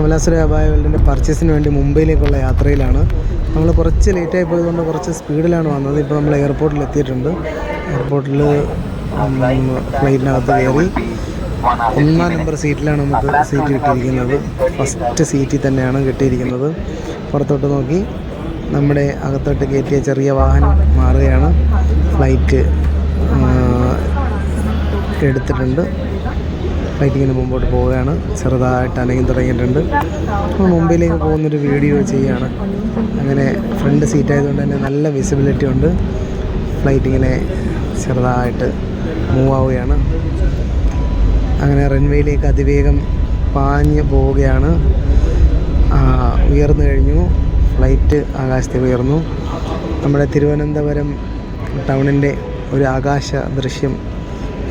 കമലാസുര അബായ വേൾഡിന്റെ പർച്ചേസിന് വേണ്ടി മുംബൈയിലേക്കുള്ള യാത്രയിലാണ്. നമ്മൾ കുറച്ച് ലേറ്റായി പോയതുകൊണ്ട് കുറച്ച് സ്പീഡിലാണ് വന്നത്. ഇപ്പോൾ നമ്മൾ എയർപോർട്ടിൽ എത്തിയിട്ടുണ്ട്. എയർപോർട്ടിൽ ഫ്ലൈറ്റിനകത്ത് കയറി. ഒന്നാം നമ്പർ സീറ്റിലാണ് നമുക്ക് സീറ്റ് കിട്ടിയിരിക്കുന്നത്. ഫസ്റ്റ് സീറ്റിൽ തന്നെയാണ് കിട്ടിയിരിക്കുന്നത്. പുറത്തോട്ട് നോക്കി. നമ്മുടെ അകത്തോട്ട് കയറ്റിയ ചെറിയ വാഹനം മാറുകയാണ്. ഫ്ലൈറ്റ് എടുത്തിട്ടുണ്ട്. ഇങ്ങനെ മുമ്പോട്ട് പോവുകയാണ്. ചെറുതായിട്ട് അനങ്ങി തുടങ്ങിയിട്ടുണ്ട്. മുമ്പിലേക്ക് പോകുന്നൊരു വീഡിയോ ചെയ്യുകയാണ്. അങ്ങനെ ഫ്രണ്ട് സീറ്റ് ആയതുകൊണ്ട് തന്നെ നല്ല വിസിബിലിറ്റി ഉണ്ട്. ഫ്ലൈറ്റ് ഇങ്ങനെ ചെറുതായിട്ട് മൂവ് ആവുകയാണ്. അങ്ങനെ റൺവേയിലേക്ക് അതിവേഗം പാഞ്ഞ് പോവുകയാണ്. ഉയർന്നു കഴിഞ്ഞു. ഫ്ലൈറ്റ് ആകാശത്തേക്ക് ഉയർന്നു. നമ്മുടെ തിരുവനന്തപുരം ടൗണിന്റെ ഒരു ആകാശ ദൃശ്യം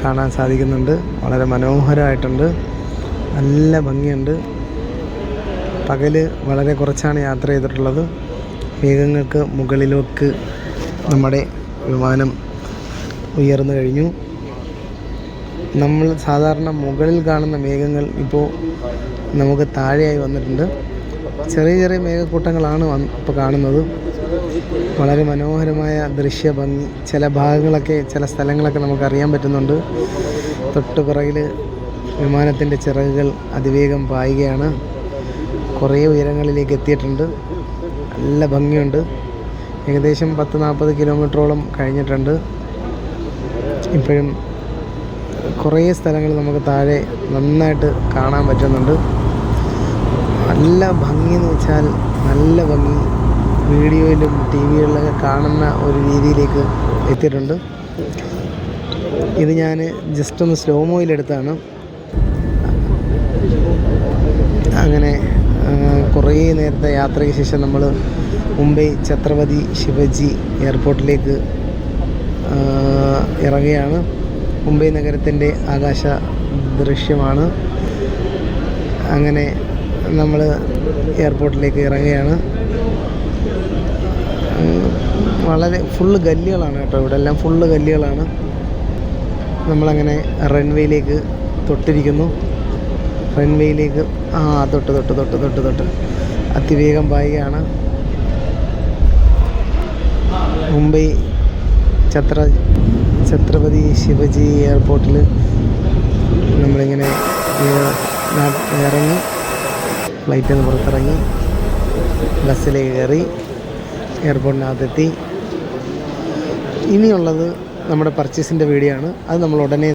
കാണാൻ സാധിക്കുന്നുണ്ട്. വളരെ മനോഹരമായിട്ടുണ്ട് നല്ല ഭംഗിയുണ്ട്. പകൽ വളരെ കുറച്ചാണ് യാത്ര ചെയ്തിട്ടുള്ളത്. മേഘങ്ങൾക്ക് മുകളിലേക്ക് നമ്മുടെ വിമാനം ഉയർന്നു കഴിഞ്ഞു. നമ്മൾ സാധാരണ മുകളിൽ കാണുന്ന മേഘങ്ങൾ ഇപ്പോൾ നമുക്ക് താഴെയായി വന്നിട്ടുണ്ട്. ചെറിയ ചെറിയ മേഘക്കൂട്ടങ്ങളാണ് ഇപ്പോൾ കാണുന്നത്. വളരെ മനോഹരമായ ദൃശ്യഭംഗി ചില ഭാഗങ്ങളൊക്കെ ചില സ്ഥലങ്ങളൊക്കെ നമുക്ക് അറിയാൻ പറ്റുന്നുണ്ട്. തൊട്ട് പുറകിൽ വിമാനത്തിന്റെ ചിറകുകൾ അതിവേഗം പായുകയാണ്. കുറേ ഉയരങ്ങളിലേക്ക് എത്തിയിട്ടുണ്ട്. നല്ല ഭംഗിയുണ്ട്. ഏകദേശം പത്ത് നാൽപ്പത് കിലോമീറ്ററോളം കഴിഞ്ഞിട്ടുണ്ട്. ഇപ്പോഴും കുറേ സ്ഥലങ്ങൾ നമുക്ക് താഴെ നന്നായിട്ട് കാണാൻ പറ്റുന്നുണ്ട്. നല്ല ഭംഗി എന്ന് വെച്ചാൽ നല്ല ഭംഗി. വീഡിയോയിലും ടി വികളിലൊക്കെ കാണുന്ന ഒരു രീതിയിലേക്ക് എത്തിയിട്ടുണ്ട്. ഇത് ഞാൻ ജസ്റ്റ് ഒന്ന് സ്ലോ മോയിലെടുത്താണ് അങ്ങനെ കുറേ നേരത്തെ യാത്രയ്ക്ക് ശേഷം നമ്മൾ മുംബൈ ഛത്രപതി ശിവജി എയർപോർട്ടിലേക്ക് ഇറങ്ങുകയാണ്. മുംബൈ നഗരത്തിന്റെ ആകാശ ദൃശ്യമാണ്. അങ്ങനെ നമ്മൾ എയർപോർട്ടിലേക്ക് ഇറങ്ങുകയാണ്. വളരെ ഫുള്ള് ഗല്ലികളാണ് കേട്ടോ ഇവിടെ. എല്ലാം ഫുള്ള് ഗല്ലികളാണ്. നമ്മളങ്ങനെ റൺവേയിലേക്ക് തൊട്ടിരിക്കുന്നു. റൺവേയിലേക്ക് ആ തൊട്ട് തൊട്ട് തൊട്ട് തൊട്ട് തൊട്ട്. അതിവേഗം പായുകയാണ്. മുംബൈ ഛത്ര ഛത്രപതി ശിവജി എയർപോർട്ടിൽ നമ്മളിങ്ങനെ ഇറങ്ങി. ഫ്ലൈറ്റിൽ നിന്ന് പുറത്തിറങ്ങി. ബസ്സിലേക്ക് കയറി. എയർപോർട്ടിനകത്തെത്തി. ഇനിയുള്ളത് നമ്മുടെ പർച്ചേസിന്റെ വീഡിയോ ആണ്. അത് നമ്മൾ ഉടനെ